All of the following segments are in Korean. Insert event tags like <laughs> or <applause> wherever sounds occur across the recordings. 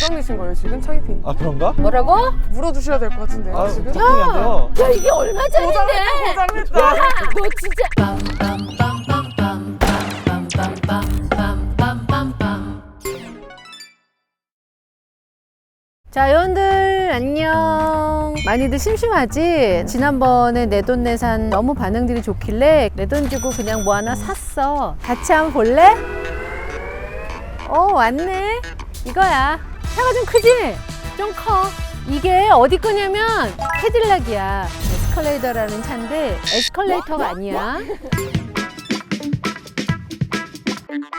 고장내신 거예요 지금 차이핑 아 그런가? 뭐라고? 물어주셔야 될 것 같은데요 아 지금 작동이 안 돼요. 야 이게 얼마짜린데? 고장냈다 너 진짜 자, 여러분들 안녕. 많이들 심심하지? 지난번에 내돈내산 너무 반응들이 좋길래 내 돈 주고 그냥 뭐 하나 샀어. 같이 한번 볼래? 어, 왔네. 이거야. 차가 좀 크지? 좀 커. 이게 어디 거냐면 캐딜락이야. 에스컬레이터라는 차인데 에스컬레이터가 아니야.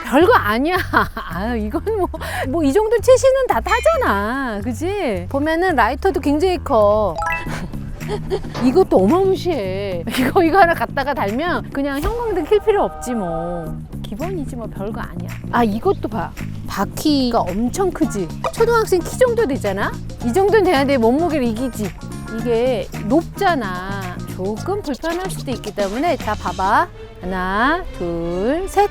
별거 아니야. <laughs> 아유, 이건 뭐, 뭐, 이 정도 채시는 다 타잖아. 그지? 보면은 라이터도 굉장히 커. <laughs> 이것도 어마무시해. 이거, 이거 하나 갖다가 달면 그냥 형광등 킬 필요 없지 뭐. 기본이지 뭐 별거 아니야. 아, 이것도 봐. 바퀴가 엄청 크지? 초등학생 키 정도 되잖아? 이 정도는 돼야 내 몸무게를 이기지. 이게 높잖아. 조금 불편할 수도 있기 때문에 자, 봐봐. 하나, 둘, 셋.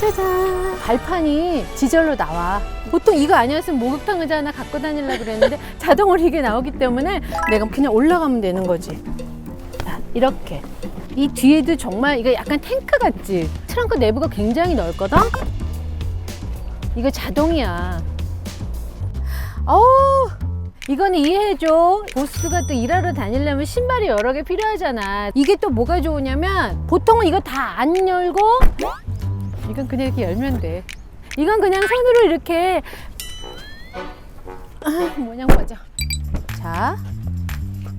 짜잔 발판이 지절로 나와 보통 이거 아니었으면 목욕탕 의자 하나 갖고 다니려고 그랬는데 자동으로 이게 나오기 때문에 내가 그냥 올라가면 되는 거지 자, 이렇게 이 뒤에도 정말 이거 약간 탱크 같지 트렁크 내부가 굉장히 넓거든 이거 자동이야 어우 이거는 이해해줘. 보스가 또 일하러 다니려면 신발이 여러 개 필요하잖아. 이게 또 뭐가 좋으냐면 보통은 이거 다 안 열고 이건 그냥 이렇게 열면 돼. 이건 그냥 손으로 이렇게 아, 뭐냐 맞아. 자,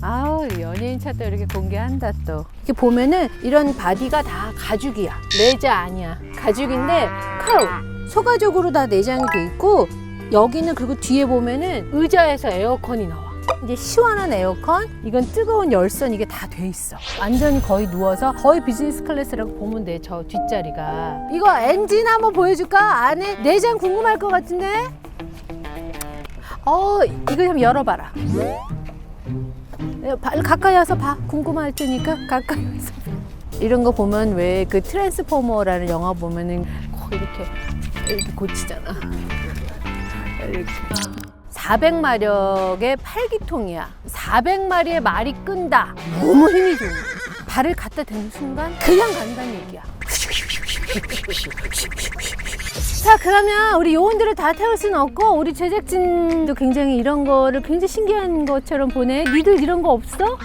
아우 연예인 차도 이렇게 공개한다 또. 이렇게 보면은 이런 바디가 다 가죽이야. 레자 아니야. 가죽인데 크로우 소가적으로 다 내장이 돼 있고 여기는 그리고 뒤에 보면은 의자에서 에어컨이 나와. 이게 시원한 에어컨, 이건 뜨거운 열선 이게 다 돼 있어. 완전히 거의 누워서 거의 비즈니스 클래스라고 보면 돼. 저 뒷자리가. 이거 엔진 한번 보여줄까? 안에 내장 궁금할 것 같은데? 어, 이거 좀 열어봐라. 야, 발- 가까이 와서 봐. 궁금할 테니까 가까이 와서 봐. 이런 거 보면 왜 그 트랜스포머라는 영화 보면은 거 이렇게 이렇게 고치잖아. 이렇게. 400마력의 팔기통이야. 400마리의 말이 끈다. 너무 힘이 좋은. 발을 갖다 대는 순간 그냥 간다는 얘기야. 자, 그러면 우리 요원들을 다 태울 수는 없고 우리 제작진도 굉장히 이런 거를 굉장히 신기한 것처럼 보내. 니들 이런 거 없어?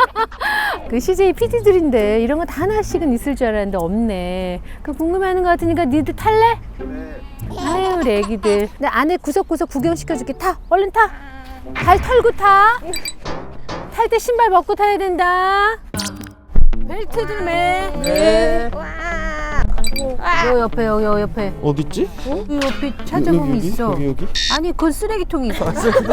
<laughs> 그 CJ PD들인데 이런 거 다 하나씩은 있을 줄 알았는데 없네. 그 궁금해하는 거 같으니까 니들 탈래? 아유 우리 애기들 근데 안에 구석구석 구경시켜줄게 타 얼른 타발 털고 타 탈 때 신발 벗고 타야 된다 벨트들 매 네. 요 옆에 요, 요 옆에 어디 있지? 요 옆에 찾아보면 여기, 여기, 있어 여기 여기. 아니 그건 쓰레기통이 있어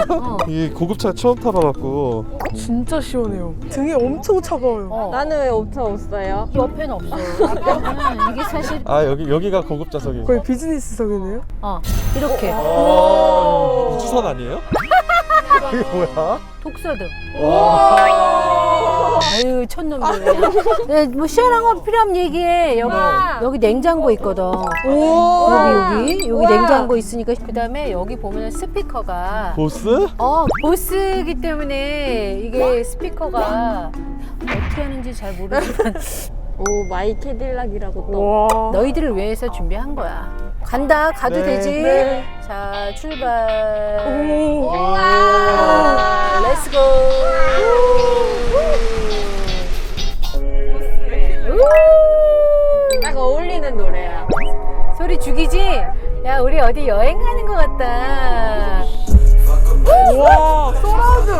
어. <laughs> 이게 고급차 처음 타봐갖고 진짜 시원해요 등이 엄청 차가워요 어. 나는 왜 없어 없어요? 옆에는 없어 옆에는 이게 사실 아 여기 여기가 고급 좌석이. 거의 비즈니스석이네요 어 이렇게 아, 우주선 아니에요? <laughs> 이게 뭐야? 독서등 와. 아유 촌놈들. 네, 뭐 시원한 거 필요하면 얘기해. 여기 여기 냉장고 있거든. 오. 여기 여기. 여기 냉장고 있으니까 그 다음에 여기 보면 스피커가. 보스? 어 보스기 때문에 이게 스피커가 어떻게 하는지 잘 모르지만. 오 마이 캐딜락이라고 또. 와. 너희들을 위해서 준비한 거야. 간다. 가도 네. 되지? 네. 자 출발. 오. 아, 렛츠고 노래야. 소리 죽이지? 야 우리 어디 여행 가는 것 같다 와 서라운드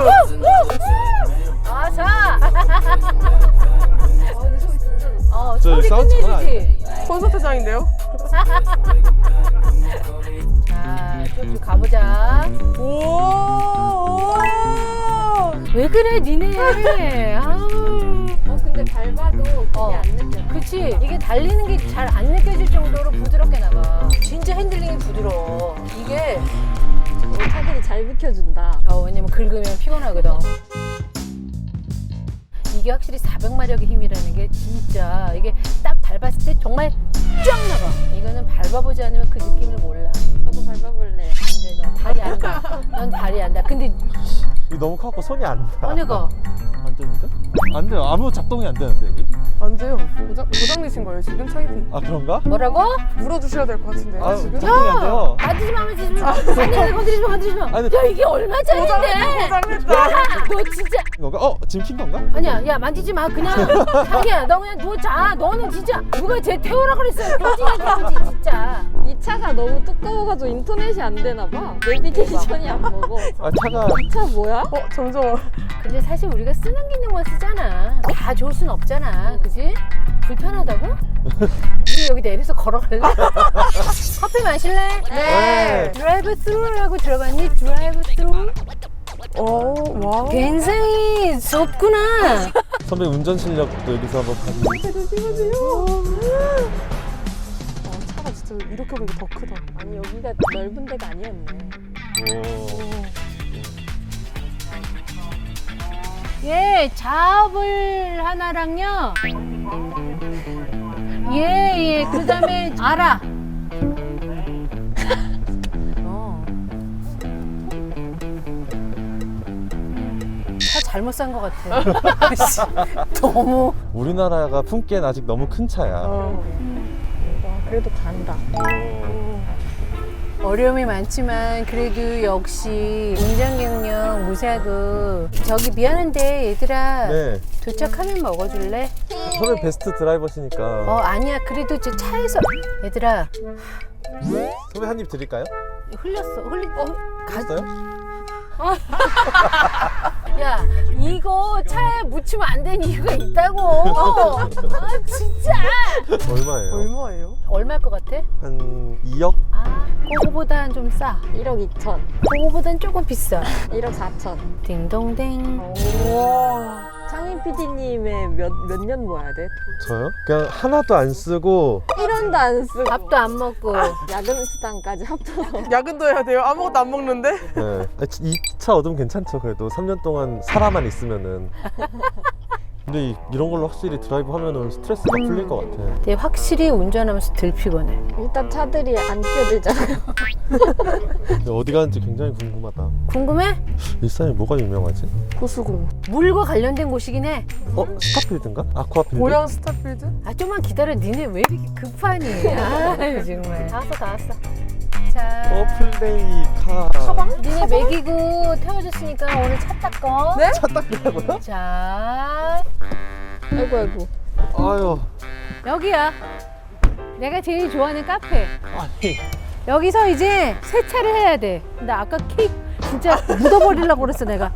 아, 자. <laughs> 어, 저 소리 사운드 장난 끝내주지. 콘서트장인데요 <laughs> 자, 쭉 가보자. 오왜 그래, 니네? 아우. 어 근데 밟아도 그게 어. 안 느껴. 그치. 이게 달리는 게 잘 안 느껴질 정도로 부드럽게 나가. 진짜 핸들링이 부드러워. 이게, 오, 차들이 잘 비켜준다. 어, 왜냐면 긁으면 피곤하거든. 이게 확실히 400마력의 힘이라는 게 진짜 이게 딱 밟았을 때 정말 쫙 나가. 이거는 밟아보지 않으면 그 느낌을 몰라. 저도 밟아 발이 안 닿아. 넌 발이 안 닿아. 근데 이거 너무 커갖고 손이 안 닿아. 어느 거? 안 되는데? 안 돼요. 아무 작동이 안 되는데 여기? 안 돼요. 고장, 고장내신 거예요, 지금 차이티. 아 그런가? 뭐라고? 물어주셔야 될 것 같은데요, 아 지금? 작동이 안 돼요. 만지지 마, 만지지 마. 아니, 건드리지 마, 건드리지 마. 아니, 야, 이게 얼마짜린데? 고장냈다. 야, 너 진짜. 이건가? 어 지금 킨 건가? 아니야, 야, 만지지 마. 그냥. 자기야, 너 그냥 누워 자. 너는 진짜. 누가 쟤 태우라 그랬어요. 거지야, 거지, 진짜. 이 차가 너무 두꺼워가지고 인터넷이 안 되나 봐. 내비게이션이 안 먹어. 아 차가 이 차 뭐야? 어, 점점. 근데 사실 우리가 쓰는 기능만 쓰잖아. 다 좋을 순 없잖아. 그지? 불편하다고? 우리 여기 내려서 걸어갈래? <laughs> 커피 마실래? 네. 드라이브 스루라고 들어봤니? 드라이브 스루? 어, 와. 굉장히 좁구나. <laughs> 선배 운전 실력도 여기서 한번 봐주세요. 진짜 이렇게 보니까 더 크다. 아니 여기가 넓은 데가 아니었네. 예, 작업을 하나랑요. 예, 예. 그 다음에 알아. 어. 차 잘못 산 것 같아. <laughs> 씨, 너무. 우리나라가 품기엔 아직 너무 큰 차야. 어. 간다. 어려움이 많지만 그래도 역시 운전 경력 무사고 저기 미안한데 얘들아 네. 도착하면 먹어줄래? 선배 베스트 드라이버시니까 어 아니야 그래도 저 차에서 얘들아 선배 한입 드릴까요? 흘렸어 흘리 어 가, 됐어요? <laughs> 야 이거 차에 묻히면 안 되는 이유가 있다고 <laughs> 아 진짜 얼마예요? 얼마예요? 얼마일 것 같아? 한 2억? 아 그거보단 좀싸 1억 2천, 그거보단 조금 비싸 <laughs> 1억 4천. 딩동댕 우와. 창희 PD님의 몇 몇 년 모아야 돼? 저요? 그냥 하나도 안 쓰고 1원도 안 쓰고 밥도 안 먹고 야근 수당까지 합쳐서 <laughs> 야근도 해야 돼요? 아무것도 안 먹는데? 네. 이차 얻으면 괜찮죠 그래도 3년 동안 살아만 있으면은 <laughs> 근데 이, 이런 걸로 확실히 드라이브 하면은 스트레스가 풀릴 것 같아 근데 확실히 운전하면서 덜 피곤해 일단 차들이 안 뛰어들잖아요. 근데 어디 가는지 굉장히 궁금하다 궁금해? 일산에 뭐가 유명하지? 호수공. 물과 관련된 곳이긴 해. 어? 스타필드인가? 아쿠아필드? 고양 스타필드? 아 좀만 기다려. 니네 왜 이렇게 급하니? 아 정말. 다 왔어, 다 왔어. 자. 어 플레이 카 니네 먹이고 태워줬으니까 오늘 차 닦어. 네? 차 닦으라고요? 자 아이고 아이고. 아유 여기야. 내가 제일 좋아하는 카페. 아니 여기서 이제 세차를 해야 돼. 나 아까 케이크 진짜 묻어버리려고 그랬어 내가.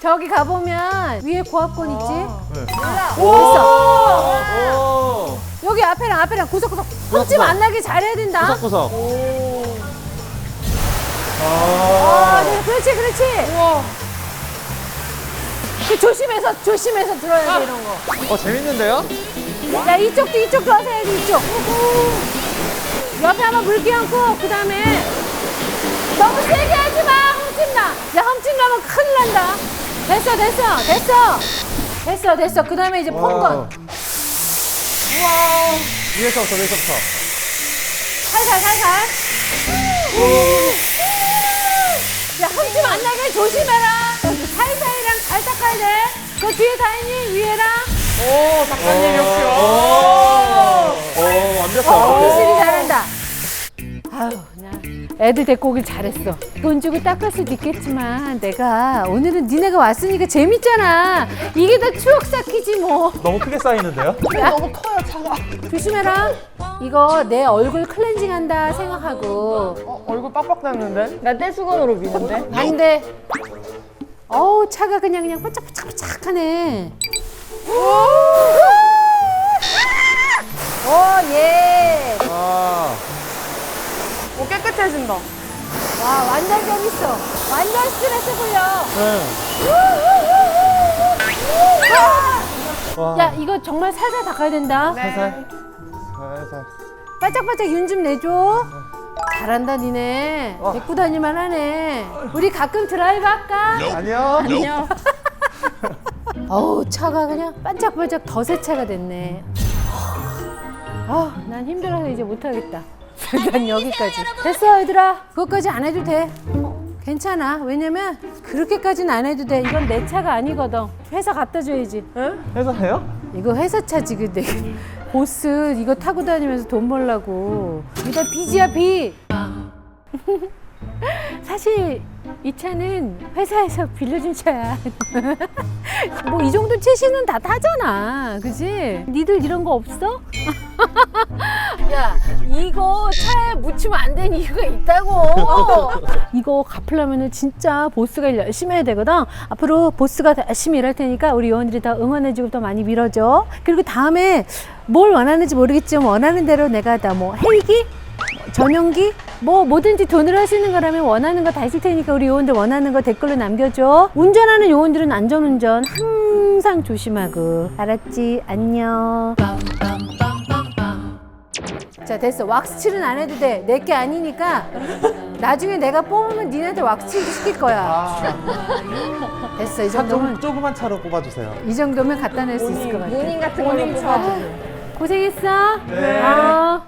저기 가보면 위에 고압권 있지? 있어. 오! 여기 앞에랑 앞에랑 구석구석 흠집 안 나게 잘해야 된다. 구석구석 아, 아 네, 그렇지, 그렇지. 그 조심해서, 조심해서 들어야 돼, 이런 거. 어 재밌는데요? 야, 이쪽도, 이쪽도 해야지, 이쪽. 옆에 한번 물 끼얹고, 그 다음에 너무 세게 하지 마, 흠집 나. 야, 흠집 나면 큰일 난다. 됐어, 됐어, 됐어. 됐어, 됐어. 그 다음에 이제 폰건. 위에서부터 위에서부터 살살, 살살. 야, 흠집 안 나게 조심해라. 돼. 그 뒤에 다니니 위에랑. 오, 작가님 역시. 오, 오 완벽해 확실히 잘한다. 아유, 그냥 애들 데리고 오길 잘했어. 돈 주고 닦을 수도 있겠지만 내가 오늘은 니네가 왔으니까 재밌잖아. 이게 다 추억 쌓기지 뭐. 너무 크게 쌓이는데요? 너무 커요, 차가. 조심해라. 이거 내 얼굴 클렌징 한다 생각하고 어, 얼굴 빡빡 됐는데? 나 떼수건으로 미는데? 안 돼. 어우, 차가 그냥 그냥 반짝반짝반짝하네. 오, 예. 아 오, 깨끗해진다. 와, 완전 재밌어. 완전 스트레스 풀려. 와. 야, 이거 정말 살살 닦아야 된다. 살살 살살 반짝반짝 윤 좀 내줘. 잘한다, 니네. 데리고 다닐만 하네. 우리 가끔 드라이브 할까? 아니요 아니요. <laughs> 어우, 차가 그냥 반짝반짝 더새 차가 됐네. 아, 난 힘들어서 이제 못하겠다. <laughs> 난 여기까지. 됐어, 얘들아. 그것까지 안 해도 돼. 어, 괜찮아. 왜냐면 그렇게까지는 안 해도 돼. 이건 내 차가 아니거든. 회사 갖다 줘야지. 해서 해요? 이거 회사 차지 근데 <laughs> 보스 이거 타고 다니면서 돈 벌라고. 이거 빚이야 빚. <laughs> 사실 이 차는 회사에서 빌려준 차야. <laughs> 뭐 이 정도 채시는 다 타잖아, 그지? 니들 이런 거 없어? <laughs> 야, 이거 차에 묻히면 안 되는 이유가 있다고. 이거 갚으려면은 진짜 보스가 일 열심히 해야 되거든. 앞으로 보스가 더 열심히 일할 테니까 우리 요원들이 더 응원해주고 더 많이 밀어줘. 그리고 다음에 뭘 원하는지 모르겠지만 원하는 대로 내가 다 뭐 헬기, 전용기? 뭐 뭐든지 돈으로 있는 거라면 원하는 거 다 있을 테니까 우리 요원들 원하는 거 댓글로 남겨줘. 운전하는 요원들은 안전운전 항상 조심하고. 알았지? 안녕. 자 됐어. 왁스칠은 안 해도 돼. 내 게 아니니까 나중에 내가 뽑으면 니네한테 왁스칠도 시킬 거야. 됐어 이차 정도면. 좀 조그만 차로 뽑아주세요. 이 정도면 갖다 낼 수 있을 것 같아 모닝 같은 걸로 뽑아주세요. 고생했어? 네. 어.